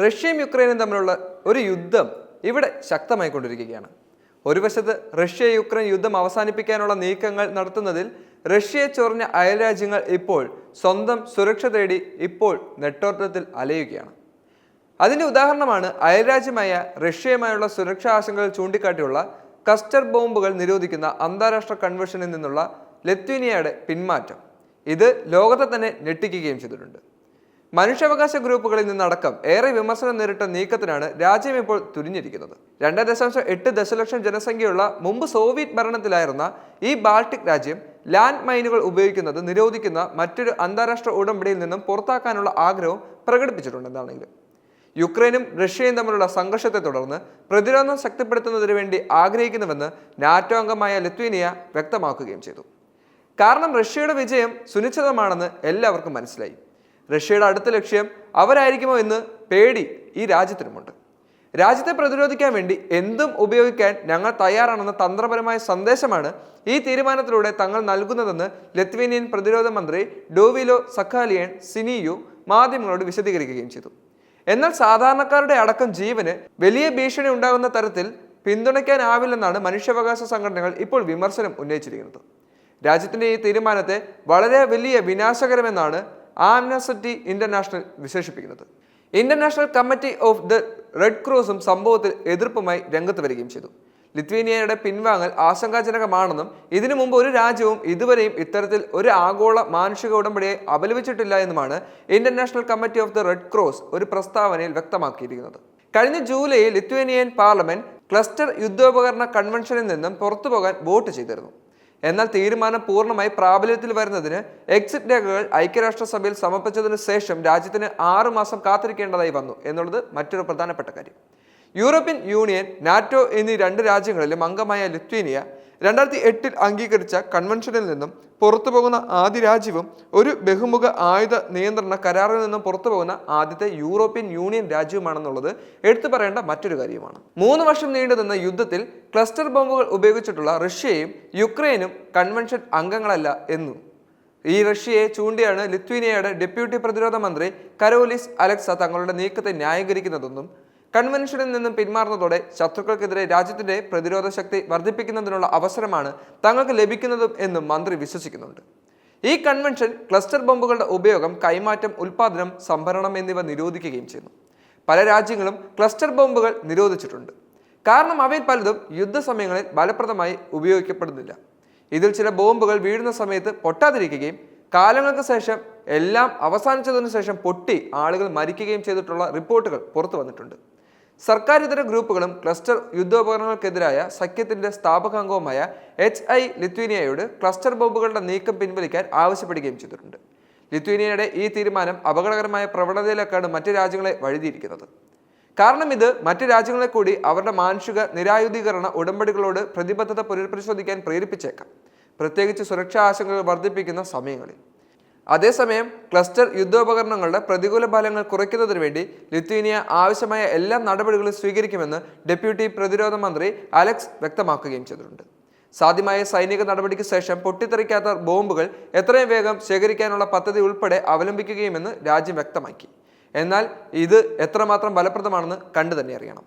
റഷ്യയും യുക്രൈനും തമ്മിലുള്ള ഒരു യുദ്ധം ഇവിടെ ശക്തമായിക്കൊണ്ടിരിക്കുകയാണ്. ഒരു വശത്ത് റഷ്യ യുക്രൈൻ യുദ്ധം അവസാനിപ്പിക്കാനുള്ള നീക്കങ്ങൾ നടത്തുന്നതിൽ റഷ്യയെ ചൊറിഞ്ഞ അയൽരാജ്യങ്ങൾ ഇപ്പോൾ സ്വന്തം സുരക്ഷ തേടി ഇപ്പോൾ നെട്ടോട്ടത്തിൽ അലയുകയാണ്. അതിന്റെ ഉദാഹരണമാണ് അയൽരാജ്യമായ റഷ്യയുമായുള്ള സുരക്ഷാ ആശങ്കകൾ ചൂണ്ടിക്കാട്ടിയുള്ള കസ്റ്റർ ബോംബുകൾ നിരോധിക്കുന്ന അന്താരാഷ്ട്ര കൺവെൻഷനിൽ നിന്നുള്ള ലത്വീനിയയുടെ പിന്മാറ്റം. ഇത് ലോകത്തെ തന്നെ ഞെട്ടിക്കുകയും ചെയ്തിട്ടുണ്ട്. മനുഷ്യാവകാശ ഗ്രൂപ്പുകളിൽ നിന്നടക്കം ഏറെ വിമർശനം നേരിട്ട നീക്കത്തിനാണ് രാജ്യം ഇപ്പോൾ തുനിഞ്ഞിരിക്കുന്നത് രണ്ട് ദശാംശം എട്ട് ദശലക്ഷം ജനസംഖ്യയുള്ള മുമ്പ് സോവിയറ്റ് ഭരണത്തിലായിരുന്ന ഈ ബാൾട്ടിക് രാജ്യം ലാൻഡ് മൈനുകൾ ഉപയോഗിക്കുന്നത് നിരോധിക്കുന്ന മറ്റൊരു അന്താരാഷ്ട്ര ഉടമ്പടിയിൽ നിന്നും പുറത്താക്കാനുള്ള ആഗ്രഹവും പ്രകടിപ്പിച്ചിട്ടുണ്ടെന്നാണെങ്കിലും. യുക്രൈനും റഷ്യയും തമ്മിലുള്ള സംഘർഷത്തെ തുടർന്ന് പ്രതിരോധം ശക്തിപ്പെടുത്തുന്നതിന് വേണ്ടി ആഗ്രഹിക്കുന്നുവെന്ന് നാറ്റോ അംഗമായ ലിത്വീനിയ വ്യക്തമാക്കുകയും ചെയ്തു. കാരണം റഷ്യയുടെ വിജയം സുനിശ്ചിതമാണെന്ന് എല്ലാവർക്കും മനസ്സിലായി. റഷ്യയുടെ അടുത്ത ലക്ഷ്യം അവരായിരിക്കുമോ എന്ന് പേടി ഈ രാജ്യത്തിനുമുണ്ട്. രാജ്യത്തെ പ്രതിരോധിക്കാൻ വേണ്ടി എന്തും ഉപയോഗിക്കാൻ ഞങ്ങൾ തയ്യാറാണെന്ന തന്ത്രപരമായ സന്ദേശമാണ് ഈ തീരുമാനത്തിലൂടെ തങ്ങൾ നൽകുന്നതെന്ന് ലത്വേനിയൻ പ്രതിരോധ മന്ത്രി ഡോവിലോ സഖാലിയൻ സിനിയു മാധ്യമങ്ങളോട് വിശദീകരിക്കുകയും ചെയ്തു. എന്നാൽ സാധാരണക്കാരുടെ അടക്കം ജീവന് വലിയ ഭീഷണി ഉണ്ടാകുന്ന തരത്തിൽ പിന്തുണയ്ക്കാനാവില്ലെന്നാണ് മനുഷ്യാവകാശ സംഘടനകൾ ഇപ്പോൾ വിമർശനം ഉന്നയിച്ചിരിക്കുന്നത്. രാജ്യത്തിന്റെ ഈ തീരുമാനത്തെ വളരെ വലിയ വിനാശകരമെന്നാണ് ആംനസിറ്റി ഇന്റർനാഷണൽ വിശേഷിപ്പിക്കുന്നത്. International Committee of the Red ക്രോസും സംഭവത്തിൽ എതിർപ്പുമായി രംഗത്ത് വരികയും ചെയ്തു. ലിത്വേനിയയുടെ പിൻവാങ്ങൽ ആശങ്കാജനകമാണെന്നും ഇതിനു മുമ്പ് ഒരു രാജ്യവും ഇതുവരെയും ഇത്തരത്തിൽ ഒരു ആഗോള മാനുഷിക ഉടമ്പടിയെ അപലപിച്ചിട്ടില്ല എന്നുമാണ് International Committee of the Red Cross ഒരു പ്രസ്താവനയിൽ വ്യക്തമാക്കിയിരിക്കുന്നത്. കഴിഞ്ഞ ജൂലൈയിൽ ലിത്വേനിയൻ പാർലമെന്റ് ക്ലസ്റ്റർ യുദ്ധോപകരണ കൺവെൻഷനിൽ നിന്നും പുറത്തുപോകാൻ വോട്ട് ചെയ്തിരുന്നു. എന്നാൽ തീരുമാനം പൂർണമായി പ്രാബല്യത്തിൽ വരുന്നതിന് എക്സിറ്റ് രേഖകൾ ഐക്യരാഷ്ട്രസഭയിൽ സമർപ്പിച്ചതിനു ശേഷം രാജ്യത്തിന് ആറു മാസം കാത്തിരിക്കേണ്ടതായി വന്നു എന്നുള്ളത് മറ്റൊരു പ്രധാനപ്പെട്ട കാര്യം. യൂറോപ്യൻ യൂണിയൻ നാറ്റോ എന്നീ രണ്ട് രാജ്യങ്ങളിലും അംഗമായ ലിത്വേനിയ രണ്ടായിരത്തി എട്ടിൽ അംഗീകരിച്ച കൺവെൻഷനിൽ നിന്നും പുറത്തു പോകുന്ന ആദ്യ രാജ്യവും ഒരു ബഹുമുഖ ആയുധ നിയന്ത്രണ കരാറിൽ നിന്നും പുറത്തു പോകുന്ന ആദ്യത്തെ യൂറോപ്യൻ യൂണിയൻ രാജ്യവുമാണെന്നുള്ളത് എടുത്തു പറയേണ്ട മറ്റൊരു കാര്യമാണ്. മൂന്ന് വർഷം നീണ്ടുനിന്ന യുദ്ധത്തിൽ ക്ലസ്റ്റർ ബോംബുകൾ ഉപയോഗിച്ചിട്ടുള്ള റഷ്യയും യുക്രൈനും കൺവെൻഷൻ അംഗങ്ങളല്ല എന്നും. ഈ റഷ്യയെ ചൂണ്ടിയാണ് ലിത്വീനിയയുടെ ഡെപ്യൂട്ടി പ്രതിരോധ മന്ത്രി കരോലിസ് അലക്സ തങ്ങളുടെ നീക്കത്തെ ന്യായീകരിക്കുന്നതെന്നും കൺവെൻഷനിൽ നിന്നും പിന്മാറുന്നതോടെ ശത്രുക്കൾക്കെതിരെ രാജ്യത്തിന്റെ പ്രതിരോധ ശക്തി വർദ്ധിപ്പിക്കുന്നതിനുള്ള അവസരമാണ് തങ്ങൾക്ക് ലഭിക്കുന്നതും എന്നും മന്ത്രി വിശ്വസിക്കുന്നുണ്ട്. ഈ കൺവെൻഷൻ ക്ലസ്റ്റർ ബോംബുകളുടെ ഉപയോഗം കൈമാറ്റം ഉൽപാദനം സംഭരണം എന്നിവ നിരോധിക്കുകയും ചെയ്യുന്നു. പല രാജ്യങ്ങളും ക്ലസ്റ്റർ ബോംബുകൾ നിരോധിച്ചിട്ടുണ്ട്. കാരണം അവയിൽ പലതും യുദ്ധസമയങ്ങളിൽ ഫലപ്രദമായി ഉപയോഗിക്കപ്പെടുന്നില്ല. ഇതിൽ ചില ബോംബുകൾ വീഴുന്ന സമയത്ത് പൊട്ടാതിരിക്കുകയും കാലങ്ങൾക്ക് ശേഷം എല്ലാം അവസാനിച്ചതിനു ശേഷം പൊട്ടി ആളുകൾ മരിക്കുകയും ചെയ്തിട്ടുള്ള റിപ്പോർട്ടുകൾ പുറത്തു വന്നിട്ടുണ്ട്. സർക്കാരിതര ഗ്രൂപ്പുകളും ക്ലസ്റ്റർ യുദ്ധോപകരണങ്ങൾക്കെതിരായ സഖ്യത്തിന്റെ സ്ഥാപകാംഗവുമായ എച്ച് ഐ ലിത്വീനിയയോട് ക്ലസ്റ്റർ ബോംബുകളുടെ നീക്കം പിൻവലിക്കാൻ ആവശ്യപ്പെടുകയും ചെയ്തിട്ടുണ്ട്. ലിത്വീനിയയുടെ ഈ തീരുമാനം അപകടകരമായ പ്രവണതയിലേക്കാണ് മറ്റ് രാജ്യങ്ങളെ വഴുതിയിരിക്കുന്നത് കാരണം ഇത് മറ്റ് രാജ്യങ്ങളെ കൂടി അവരുടെ മാനുഷിക നിരായുധീകരണ ഉടമ്പടികളോട് പ്രതിബദ്ധത പുനഃപരിശോധിക്കാൻ പ്രേരിപ്പിച്ചേക്കാം. പ്രത്യേകിച്ച് സുരക്ഷാ ആശങ്കകൾ വർദ്ധിപ്പിക്കുന്ന സമയങ്ങളിൽ. അതേസമയം ക്ലസ്റ്റർ യുദ്ധോപകരണങ്ങളുടെ പ്രതികൂല ഫലങ്ങൾ കുറയ്ക്കുന്നതിന് വേണ്ടി ലിത്വീനിയ ആവശ്യമായ എല്ലാ നടപടികളും സ്വീകരിക്കുമെന്ന് ഡെപ്യൂട്ടി പ്രതിരോധ മന്ത്രി അലക്സ് വ്യക്തമാക്കുകയും ചെയ്തിട്ടുണ്ട്. സാധ്യമായ സൈനിക നടപടിക്ക് ശേഷം പൊട്ടിത്തെറിക്കാത്ത ബോംബുകൾ എത്രയും വേഗം ശേഖരിക്കാനുള്ള പദ്ധതി ഉൾപ്പെടെ അവലംബിക്കുകയുമെന്ന് രാജ്യം വ്യക്തമാക്കി. എന്നാൽ ഇത് എത്രമാത്രം ഫലപ്രദമാണെന്ന് കണ്ടു തന്നെ അറിയണം.